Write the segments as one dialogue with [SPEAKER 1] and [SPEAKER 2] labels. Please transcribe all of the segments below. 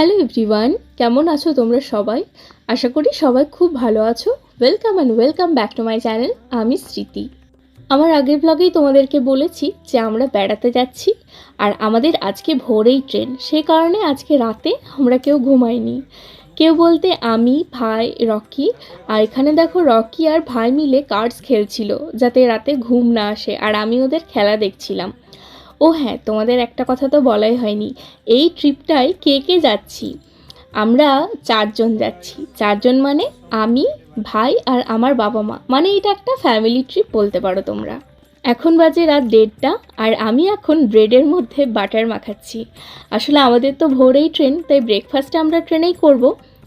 [SPEAKER 1] Hello everyone, কেমন আছো তোমরা সবাই? আশা করি সবাই খুব ভালো আছো। Welcome and welcome back to my channel আমি স্মৃতি। আমার আগের ব্লগেই তোমাদেরকে বলেছি যে আমরা বেড়াতে যাচ্ছি আর আমাদের আজকে ভোরেই ট্রেন। সে কারণে আজকে রাতে আমরা কেউ ঘুমাইনি। কেউ বলতে আমি, ভাই, রকি আর এখানে দেখো রকি আর ভাই মিলে কার্ডস খেলছিল যাতে রাতে ঘুম না আসে আর আমি ওদের খেলা দেখছিলাম। ও হ্যাঁ তোমাদের একটা কথা তো বলাই হয়নি। এই ট্রিপটায় কে কে যাচ্ছি? আমরা চারজন যাচ্ছি। চারজন মানে আমি, ভাই আর আমার বাবা মা। মানে এটা একটা ফ্যামিলি ট্রিপ বলতে পারো তোমরা। এখন বাজে রাত দেড়টা আর আমি এখন ব্রেডের মধ্যে বাটার মাখাচ্ছি। আসলে আমাদের তো ভোরেই ট্রেন তাই ব্রেকফাস্ট আমরা ট্রেনেই করব।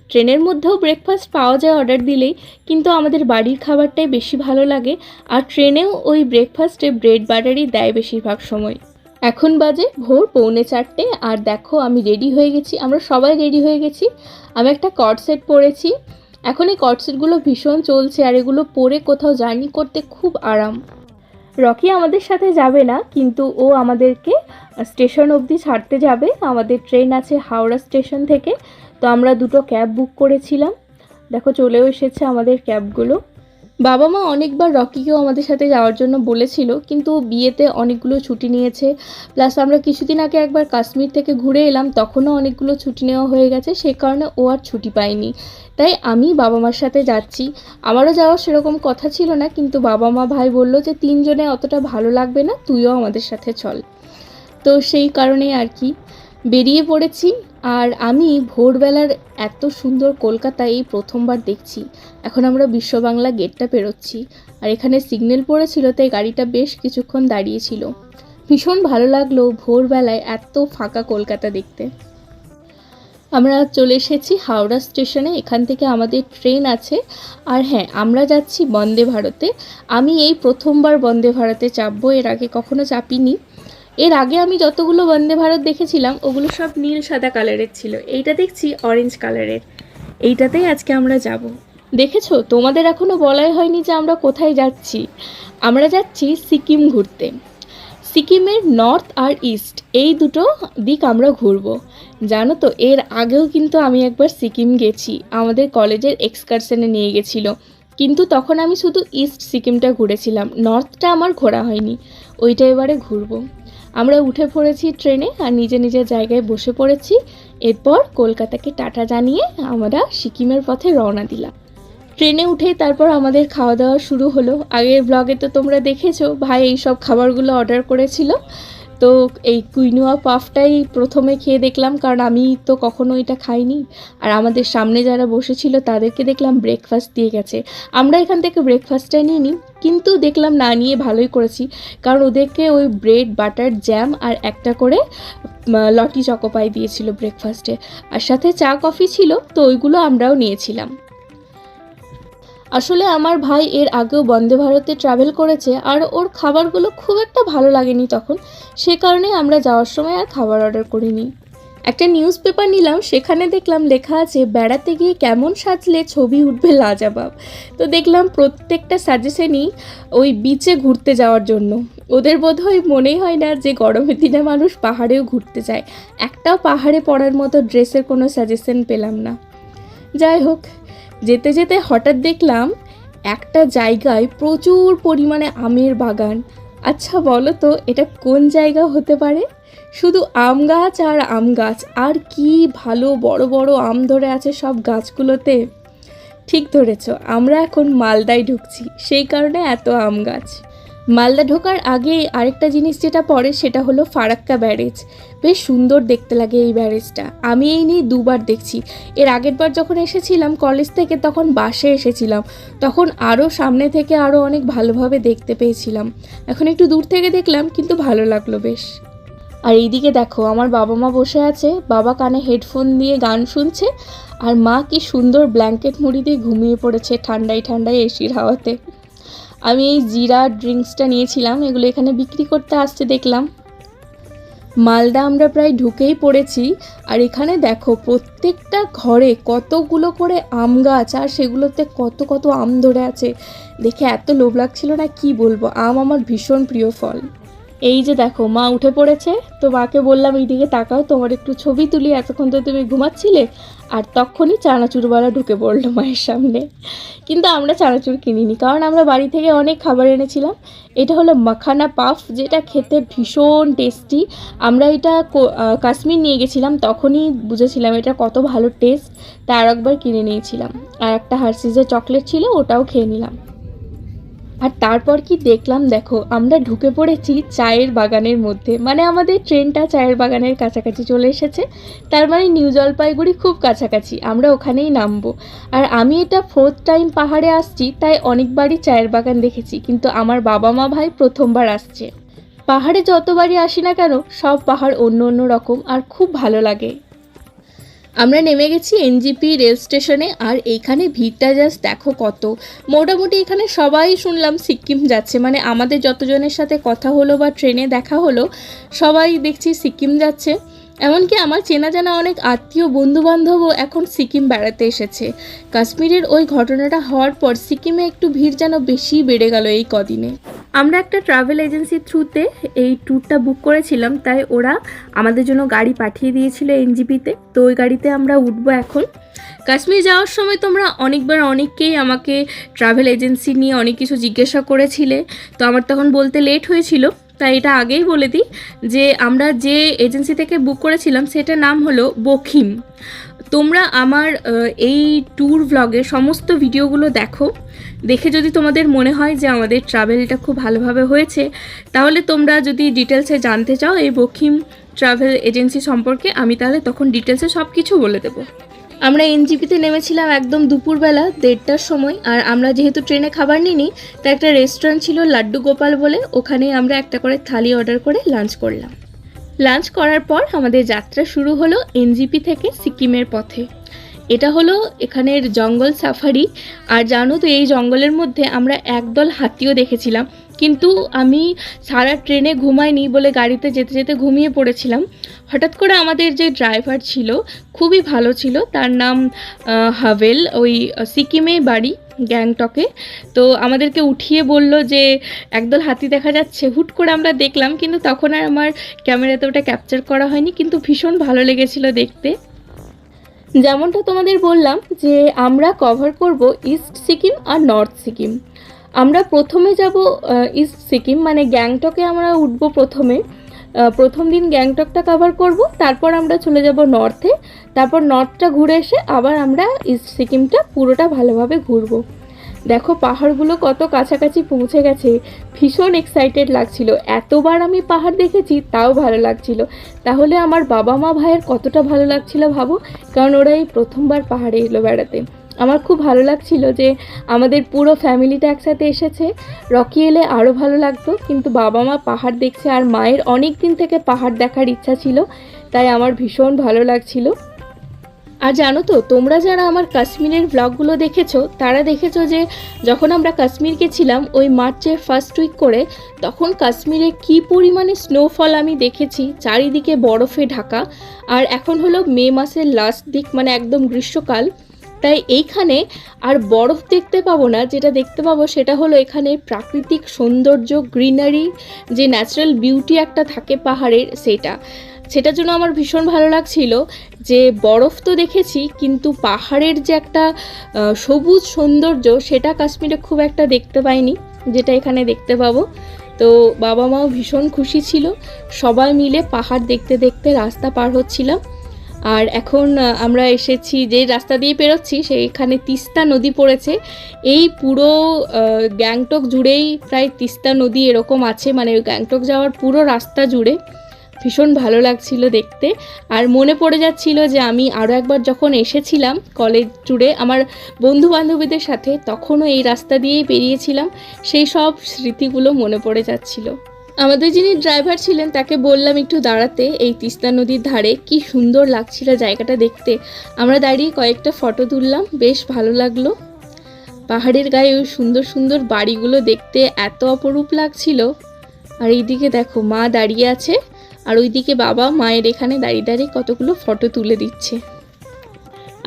[SPEAKER 1] ট্রেনের মধ্যেও ব্রেকফাস্ট পাওয়া যায় অর্ডার দিলেই, কিন্তু আমাদের বাড়ির খাবারটাই বেশি ভালো লাগে। আর ট্রেনেও ওই ব্রেকফাস্টে ব্রেড বাটারই দেয় বেশিরভাগ সময়। এখন বাজে ভোর পৌনে চারটে, আর দেখো আমি রেডি হয়ে গেছি, আমরা সবাই রেডি হয়ে গেছি। আমি একটা কট সেট পরেছি। এখন এই কট সেটগুলো ভীষণ চলছে, আর এগুলো পরে কোথাও জার্নি করতে খুব আরাম। রকি আমাদের সাথে যাবে না, কিন্তু ও আমাদেরকে স্টেশন অবধি ছাড়তে যাবে। আমাদের ট্রেন আছে হাওড়া স্টেশন থেকে, তো আমরা দুটো ক্যাব বুক করেছিলাম। দেখো চলেও এসেছে আমাদের ক্যাবগুলো বাবা মা অনেকবার রকিকেও আমাদের সাথে যাওয়ার জন্য বলেছিল, কিন্তু বিয়েতে অনেকগুলো ছুটি নিয়েছে। প্লাস আমরা কিছুদিন আগে একবার কাশ্মীর থেকে ঘুরে এলাম, তখনও অনেকগুলো ছুটি নেওয়া হয়ে গেছে, সে কারণে ও আর ছুটি পায়নি। তাই আমি বাবা মার সাথে যাচ্ছি। আমারও যাওয়ার সেরকম কথা ছিল না, কিন্তু বাবা মা ভাই বলল যে, তিনজনে অতটা ভালো লাগবে না, তুইও আমাদের সাথে চল। তো সেই কারণেই আর কি। বেরিয়ে পড়েছি আর আমি ভোরবেলার এত সুন্দর কলকাতা এই প্রথমবার দেখছি। এখন আমরা বিশ্ব বাংলা গেটটা পেরোচ্ছি আর এখানে সিগন্যাল পড়েছিল তাই গাড়িটা বেশ কিছুক্ষণ দাঁড়িয়েছিল। ভীষণ ভালো লাগল ভোরবেলায় এত ফাঁকা কলকাতা দেখতে। আমরা চলে এসেছি হাওড়া স্টেশনে, এখান থেকে আমাদের ট্রেন আছে। আর হ্যাঁ আমরা যাচ্ছি বন্দে ভারতে। আমি এই প্রথমবার বন্দে ভারতে চাপবো, এর আগে কখনো চাপিনি। এর আগে আমি যতগুলো বন্দে ভারত দেখেছিলাম, ওগুলো সব নীল সাদা কালারের ছিল। এইটা দেখছি অরেঞ্জ কালারের। এইটাতেই আজকে আমরা যাব। দেখেছ? তোমাদের এখনও বলাই হয়নি যে আমরা কোথায় যাচ্ছি। আমরা যাচ্ছি সিকিম ঘুরতে। সিকিমের নর্থ আর ইস্ট এই দুটো দিক আমরা ঘুরবো। জানো তো, এর আগেও কিন্তু আমি একবার সিকিম গেছি। আমাদের কলেজের এক্সকারশনে নিয়ে গেছিল। কিন্তু তখন আমি শুধু ইস্ট সিকিমটা ঘুরেছিলাম। নর্থটা আমার ঘোরা হয়নি। ওইটা এবারে ঘুরবো। আমরা উঠে পড়েছি ট্রেনে আর নিজে নিজের জায়গায় বসে পড়েছি। এরপর কলকাতাকে টাটা জানিয়ে আমরা সিকিমের পথে রওনা দিলাম। ট্রেনে উঠে তারপর আমাদের খাওয়া দাওয়া শুরু হলো। আগের ব্লগে তো তোমরা দেখেছ, ভাই এই সব খাবারগুলো অর্ডার করেছিল। তো এই কুইনোয়া পাফটাই প্রথমে খেয়ে দেখলাম, কারণ আমি তো কখনো এটা খাইনি। আর আমাদের সামনে যারা বসেছিল তাদেরকে দেখলাম ব্রেকফাস্ট দিয়ে গেছে। আমরা এখান থেকে ব্রেকফাস্টটা নিয়ে নিই কিন্তু দেখলাম না, নিয়ে ভালোই করেছি। কারণ ওদেরকে ওই ব্রেড বাটার জ্যাম আর একটা করে লটি চকোপাই দিয়েছিল ব্রেকফাস্টে আর সাথে চা কফি ছিল, তো ওইগুলো আমরাও নিয়েছিলাম। আসলে আমার ভাই এর আগেও বন্দে ভারতে ট্রাভেল করেছে আর ওর খাবারগুলো খুব একটা ভালো লাগেনি তখন। সে কারণে আমরা যাওয়ার সময় আর খাবার অর্ডার করিনি। একটা নিউজ পেপার নিলাম, সেখানে দেখলাম লেখা আছে, বেড়াতে গিয়ে কেমন সাজলে ছবি উঠবে লাজাবাব। তো দেখলাম প্রত্যেকটা সাজেশনই ওই বিচে ঘুরতে যাওয়ার জন্য। ওদের বোধহয় মনেই হয় না যে গরমের দিনে মানুষ পাহাড়েও ঘুরতে যায়। একটাও পাহাড়ে পড়ার মতো ড্রেসের কোনো সাজেশন পেলাম না। যাই হোক যেতে যেতে হঠাৎ দেখলাম একটা জায়গায় প্রচুর পরিমাণে আমের বাগান। আচ্ছা বলো তো, এটা কোন জায়গা হতে পারে? শুধু আম গাছ আর আম গাছ, আর কি ভালো বড় বড় আম ধরে আছে সব গাছগুলোতে? ঠিক ধরেছ, আমরা এখন মালদায় ঢুকছি, সেই কারণে এত আম গাছ। মালদা ঢোকার আগে আরেকটা জিনিস যেটা পড়ে সেটা হলো ফারাক্কা ব্যারেজ। বেশ সুন্দর দেখতে লাগে এই ব্যারেজটা। আমি এই নিয়ে দুবার দেখছি। এর আগের বার যখন এসেছিলাম কলেজ থেকে তখন বাসে এসেছিলাম। তখন আরও সামনে থেকে আরও অনেক ভালোভাবে দেখতে পেয়েছিলাম। এখন একটু দূর থেকে দেখলাম, কিন্তু ভালো লাগল বেশ। আর এইদিকে দেখো, আমার বাবা মা বসে আছে। বাবা কানে হেডফোন দিয়ে গান শুনছে। আর মা কি সুন্দর ব্ল্যাঙ্কেট মুড়ি দিয়ে ঘুমিয়ে পড়েছে ঠান্ডায় ঠান্ডায় এসির হাওয়াতে। আমি এই জিরা ড্রিঙ্কসটা নিয়েছিলাম, এগুলো এখানে বিক্রি করতে আসছে, দেখলাম। মালদা আমরা প্রায় ঢুকেই পড়েছি, আর এখানে দেখো প্রত্যেকটা ঘরে কতগুলো করে আম গাছ, আর সেগুলোতে কত কত আম ধরে আছে। দেখে এত লোভ লাগছিল না, কি বলব? আম আমার ভীষণ প্রিয় ফল। এই যে দেখো, মা উঠে পড়েছে, তো মাকে বললাম, এইদিকে তাকাও, তোমার একটু ছবি তুলি, এতক্ষণ তো তুমি ঘুমাচ্ছিলে? আর তখনই চানাচুরওয়ালা ঢুকে পড়ল মায়ের সামনে। কিন্তু আমরা চানাচুর কিনিনি, কারণ আমরা বাড়ি থেকে অনেক খাবার এনেছিলাম। এটা হলো মাখানা পাফ, যেটা খেতে ভীষণ টেস্টি। আমরা এটা কাশ্মীর নিয়ে গেছিলাম, তখনই বুঝেছিলাম এটা কত ভালো টেস্ট, তার একবার কিনে নিয়েছিলাম। আর একটা হার্সিজের চকলেট ছিল, ওটাও খেয়ে নিলাম। আর তারপর কি দেখলাম দেখো, আমরা ঢুকে পড়েছি চায়ের বাগানের মধ্যে। মানে আমাদের ট্রেনটা চায়ের বাগানের কাছাকাছি চলে এসেছে। তার মানে নিউ জলপাইগুড়ি খুব কাছাকাছি, আমরা ওখানেই নামবো। আর আমি এটা ফোর্থ টাইম পাহাড়ে আসছি, তাই অনেকবারই চায়ের বাগান দেখেছি, কিন্তু আমার বাবা মা ভাই প্রথমবার আসছে। পাহাড়ে যতবারই আসি না কেন, সব পাহাড় অন্য অন্য রকম আর খুব ভালো লাগে। আমরা নেমে গেছি এনজিপি রেল স্টেশনে, আর এইখানে ভিড়টা জাস্ট দেখো কত। মোটামুটি এখানে সবাই শুনলাম সিকিম যাচ্ছে মানে আমাদের যতজনের সাথে কথা হলো বা ট্রেনে দেখা হলো, সবাই দেখছি সিকিম যাচ্ছে। এমনকি আমার চেনা জানা অনেক আত্মীয়, বন্ধুবান্ধবও এখন সিকিম বেড়াতে এসেছে। কাশ্মীরের ওই ঘটনাটা হওয়ার পর সিকিমে একটু ভিড় যেন বেশি বেড়ে গেল এই কদিনে। আমরা একটা ট্রাভেল এজেন্সির থ্রুতে এই ট্যুরটা বুক করেছিলাম, তাই ওরা আমাদের জন্য গাড়ি পাঠিয়ে দিয়েছিল এনজিপিতে। তো ওই গাড়িতে আমরা উঠবো এখন। কাশ্মীর যাওয়ার সময় তোমরা অনেকবার অনেককেই আমাকে ট্রাভেল এজেন্সি নিয়ে অনেক কিছু জিজ্ঞাসা করেছিলে। তো আমার তখন বলতে লেট হয়েছিল। তাই এটা আগেই বলে দিই যে আমরা যে এজেন্সি থেকে বুক করেছিলাম সেটার নাম হলো বখিম। তোমরা আমার এই ট্যুর ভ্লগে সমস্ত ভিডিওগুলো দেখো। দেখে যদি তোমাদের মনে হয় যে আমাদের ট্রাভেলটা খুব ভালোভাবে হয়েছে, তাহলে তোমরা যদি ডিটেলসে জানতে চাও এই বখিম ট্রাভেল এজেন্সি সম্পর্কে, আমি তাহলে তখন ডিটেলসে সব কিছু বলে দেবো। আমরা এনজিপিতে নেমেছিলাম একদম দুপুরবেলা, দেড়টার সময়, আর আমরা যেহেতু ট্রেনে খাবার নিইনি, তাই একটা রেস্টুরেন্ট ছিল লাড্ডু গোপাল বলে, ওখানে আমরা একটা করে থালি অর্ডার করে লাঞ্চ করলাম। লাঞ্চ করার পর আমাদের যাত্রা শুরু হলো এনজিপি থেকে সিকিমের পথে। এটা হলো এখানের জঙ্গল সাফারি, আর জানো তো এই জঙ্গলের মধ্যে আমরা একদল হাতিও দেখেছিলাম। কিন্তু আমি সারা ট্রেনে ঘুমাইনি বলে গাড়িতে যেতে যেতে ঘুমিয়ে পড়েছিলাম। হঠাৎ করে আমাদের যে ড্রাইভার ছিল, খুবই ভালো ছিল, তার নাম হাভেল, ওই সিকিমে বাড়ি, গ্যাংটকে। তো আমাদেরকে উঠিয়ে বলল যে, একদল হাতি দেখা যাচ্ছে। হুট করে আমরা দেখলাম, কিন্তু তখন আর আমার ক্যামেরাতে ওটা ক্যাপচার করা হয়নি, কিন্তু ভীষণ ভালো লেগেছিল দেখতে। যেমনটা তোমাদের বললাম যে, আমরা কভার করব ইস্ট সিকিম আর নর্থ সিকিম। আমরা প্রথমে যাব ইস্ট সিকিম মানে গ্যাংটকে আমরা উঠব প্রথমে। প্রথম দিন গ্যাংটকটা কভার করব, তারপর আমরা চলে যাব নর্থে তারপর নর্থটা ঘুরে এসে আবার আমরা ইস্ট সিকিমটা পুরোটা ভালোভাবে ঘুরবো। দেখো, পাহাড়গুলো কত কাছাকাছি পৌঁছে গেছে। ভীষণ এক্সাইটেড লাগছিল। এতবার আমি পাহাড় দেখেছি, তাও ভালো লাগছিল। তাহলে আমার বাবা মা ভাইয়ের কতটা ভালো লাগছিল ভাবো? কারণ ওরা এই প্রথমবার পাহাড়ে এলো বেড়াতে। আমার খুব ভালো লাগছিল যে আমাদের পুরো ফ্যামিলিটা একসাথে এসেছে। রকি এলে আরও ভালো লাগতো, কিন্তু বাবা মা পাহাড় দেখছে আর মায়ের অনেক দিন থেকে পাহাড় দেখার ইচ্ছা ছিল, তাই আমার ভীষণ ভালো লাগছিল। আর জানো তো, তোমরা যারা আমার কাশ্মীরের ব্লগগুলো দেখেছ, তারা দেখেছ যে যখন আমরা কাশ্মীর গেছিলাম ওই মার্চের ফার্স্ট উইক করে, তখন কাশ্মীরে কি পরিমাণে স্নোফল আমি দেখেছি, চারিদিকে বরফে ঢাকা। আর এখন হলো মে মাসের লাস্ট দিক মানে একদম গ্রীষ্মকাল। তাই এইখানে আর বরফ দেখতে পাবো না। যেটা দেখতে পাবো সেটা হলো এখানে প্রাকৃতিক সৌন্দর্য, গ্রিনারি, যে ন্যাচারাল বিউটি একটা থাকে পাহাড়ের, সেটা। সেটার জন্য আমার ভীষণ ভালো লাগছিল যে বরফ তো দেখেছি, কিন্তু পাহাড়ের যে একটা সবুজ সৌন্দর্য, সেটা কাশ্মীরে খুব একটা দেখতে পাইনি, যেটা এখানে দেখতে পাবো। তো বাবা মাও ভীষণ খুশি ছিল। সবাই মিলে পাহাড় দেখতে দেখতে রাস্তা পার হচ্ছিলাম। আর এখন আমরা এসেছি যে রাস্তা দিয়ে পেরোচ্ছি, সেইখানে তিস্তা নদী পড়েছে। এই পুরো গ্যাংটক জুড়েই প্রায় তিস্তা নদী এরকম আছে মানে গ্যাংটক যাওয়ার পুরো রাস্তা জুড়ে। ভীষণ ভালো লাগছিল দেখতে। আর মনে পড়ে যাচ্ছিল যে আমি আরও একবার যখন এসেছিলাম কলেজ জুড়ে আমার বন্ধু বান্ধবীদের সাথে, তখনও এই রাস্তা দিয়েই বেরিয়েছিলাম সেই সব স্মৃতিগুলো মনে পড়ে যাচ্ছিল। আমাদের যিনি ড্রাইভার ছিলেন, তাকে বললাম একটু দাঁড়াতে, এই তিস্তা নদীর ধারে, কি সুন্দর লাগছিল জায়গাটা দেখতে। আমরা দাঁড়িয়ে কয়েকটা ফটো তুললাম, বেশ ভালো লাগল। পাহাড়ের গায়ে ওই সুন্দর সুন্দর বাড়িগুলো দেখতে এত অপরূপ লাগছিল। আর এইদিকে দেখো, মা দাঁড়িয়ে আছে, আর ওইদিকে বাবা মায়ের এখানে দাঁড়িয়ে দাঁড়িয়ে কতগুলো ফটো তুলে দিচ্ছে।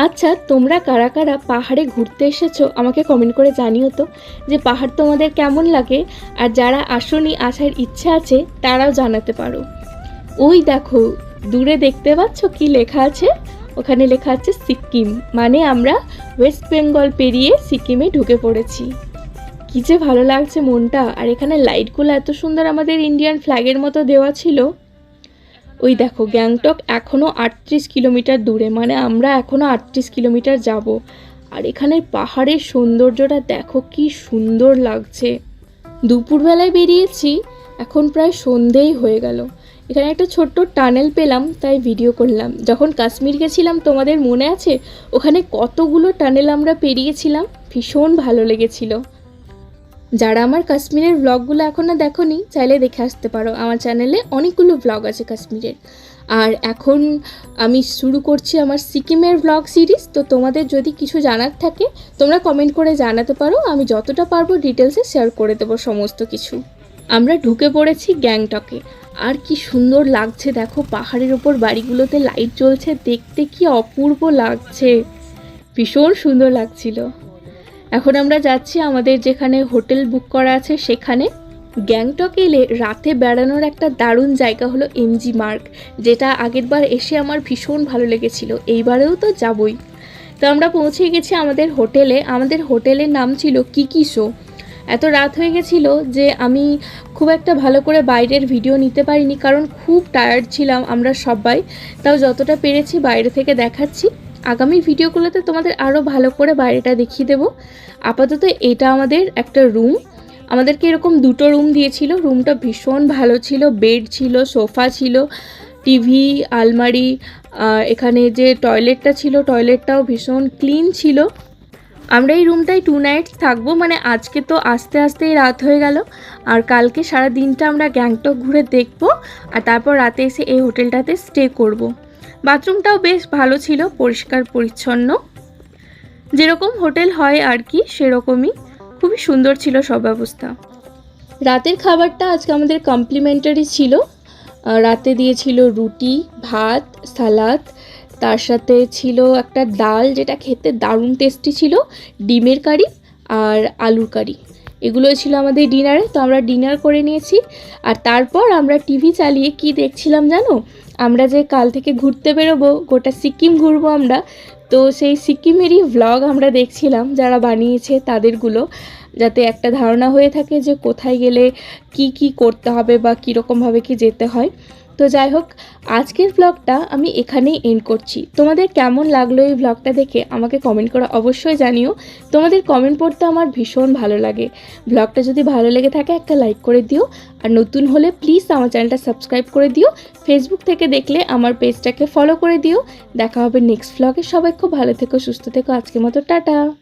[SPEAKER 1] আচ্ছা তোমরা কারা কারা পাহাড়ে ঘুরতে এসেছ আমাকে কমেন্ট করে জানিও তো যে পাহাড় তোমাদের কেমন লাগে আর যারা আসনি, আসার ইচ্ছা আছে তারাও জানাতে পারো। ওই দেখো, দূরে দেখতে পাচ্ছ কি লেখা আছে? ওখানে লেখা আছে সিকিম মানে আমরা ওয়েস্ট বেঙ্গল পেরিয়ে সিকিমে ঢুকে পড়েছি। কী যে ভালো লাগছে মনটা, আর এখানে লাইটগুলো এত সুন্দর আমাদের ইন্ডিয়ান ফ্ল্যাগের মতো দেওয়া ছিল। ওই দেখো, গ্যাংটক এখনও আটত্রিশ কিলোমিটার দূরে মানে আমরা এখনও আটত্রিশ কিলোমিটার যাব। আর এখানের পাহাড়ের সৌন্দর্যটা দেখো, কি সুন্দর লাগছে। দুপুরবেলায় বেরিয়েছি, এখন প্রায় সন্ধেই হয়ে গেল। এখানে একটা ছোট্ট টানেল পেলাম, তাই ভিডিও করলাম। যখন কাশ্মীর গেছিলাম, তোমাদের মনে আছে? ওখানে কতগুলো টানেল আমরা পেরিয়েছিলাম? ভীষণ ভালো লেগেছিল। যারা আমার কাশ্মীরের ব্লগগুলো এখনও দেখোনি, চাইলে দেখে আসতে পারো। আমার চ্যানেলে অনেকগুলো ব্লগ আছে কাশ্মীরের। আর এখন আমি শুরু করছি আমার সিকিমের ব্লগ সিরিজ তো তোমাদের যদি কিছু জানার থাকে, তোমরা কমেন্ট করে জানাতে পারো। আমি যতটা পারব ডিটেলসে শেয়ার করে দেবো সমস্ত কিছু। আমরা ঢুকে পড়েছি গ্যাংটকে। আর কি সুন্দর লাগছে, দেখো পাহাড়ের ওপর বাড়িগুলোতে লাইট জ্বলছে। দেখতে কি অপূর্ব লাগছে। ভীষণ সুন্দর লাগছিল। এখন আমরা যাচ্ছি আমাদের যেখানে হোটেল বুক করা আছে, সেখানে। গ্যাংটক এলে রাতে বেড়ানোর একটা দারুণ জায়গা হলো এমজি মার্ক, যেটা আগেরবার এসে আমার ভীষণ ভালো লেগেছিল। এইবারেও তো যাবই। তো আমরা পৌঁছে গেছি আমাদের হোটেলে। আমাদের হোটেলের নাম ছিল কিকিশো এত রাত হয়ে গেছিল যে আমি খুব একটা ভালো করে বাইরের ভিডিও নিতে পারিনি, কারণ খুব টায়ার্ড ছিলাম আমরা সবাই। তাও যতটা পেরেছি বাইরে থেকে দেখাচ্ছি। আগামী ভিডিওগুলোতে তোমাদের আরও ভালো করে বাইরেটা দেখিয়ে দেবো। আপাতত এটা আমাদের একটা রুম আমাদেরকে এরকম দুটো রুম দিয়েছিল। রুমটা ভীষণ ভালো ছিল। বেড ছিল সোফা ছিল টিভি আলমারি এখানে যে টয়লেটটা ছিল টয়লেটটাও ভীষণ ক্লিন ছিল। আমরা এই রুমটায় টু নাইটস থাকব। মানে আজকে তো আস্তে আস্তেই রাত হয়ে গেল। আর কালকে সারা দিনটা আমরা গ্যাংটক ঘুরে দেখব। আর তারপর রাতে এসে এই হোটেলটাতে স্টে করব। বাথরুমটাও বেশ ভালো ছিল, পরিষ্কার, পরিচ্ছন্ন। যেরকম হোটেল হয় আর কি, সেরকমই। খুবই সুন্দর ছিল সব ব্যবস্থা। রাতের খাবারটা আজকে আমাদের কমপ্লিমেন্টারি ছিল। রাতে দিয়েছিল রুটি, ভাত, সালাদ। তার সাথে ছিল একটা ডাল যেটা খেতে দারুণ টেস্টি ছিল, ডিমের কারি আর আলুর কারি। এগুলো ছিল আমাদের ডিনারে তো আমরা ডিনার করে নিয়েছি। আর তারপর আমরা টিভি চালিয়ে কি দেখছিলাম জানো? আমরা যে কাল থেকে ঘুরতে বেরোবো, গোটা সিকিম ঘুরবো আমরা, তো সেই সিকিমেরই ভ্লগ আমরা দেখছিলাম, যারা বানিয়েছে তাদেরগুলো, যাতে একটা ধারণা হয়ে থাকে যে কোথায় গেলে কি কি করতে হবে বা কীরকমভাবে কি যেতে হয়। তো যাই হোক, আজকের ব্লগটা আমি এখানেই এন্ড করছি। তোমাদের কেমন লাগল এই ব্লগটা দেখে আমাকে কমেন্ট করা অবশ্যই জানিও। তোমাদের কমেন্ট পড়তে আমার ভীষণ ভালো লাগে। ব্লগটা যদি ভালো লেগে থাকে, একটা লাইক করে দিও। আর নতুন হলে প্লিজ আমার চ্যানেলটা সাবস্ক্রাইব করে দিও। ফেসবুক থেকে দেখলে আমার পেজটাকে ফলো করে দিও। দেখা হবে নেক্সট ব্লগে সবাই খুব ভালো থেকো, সুস্থ থেকো। আজকের মতো টাটা।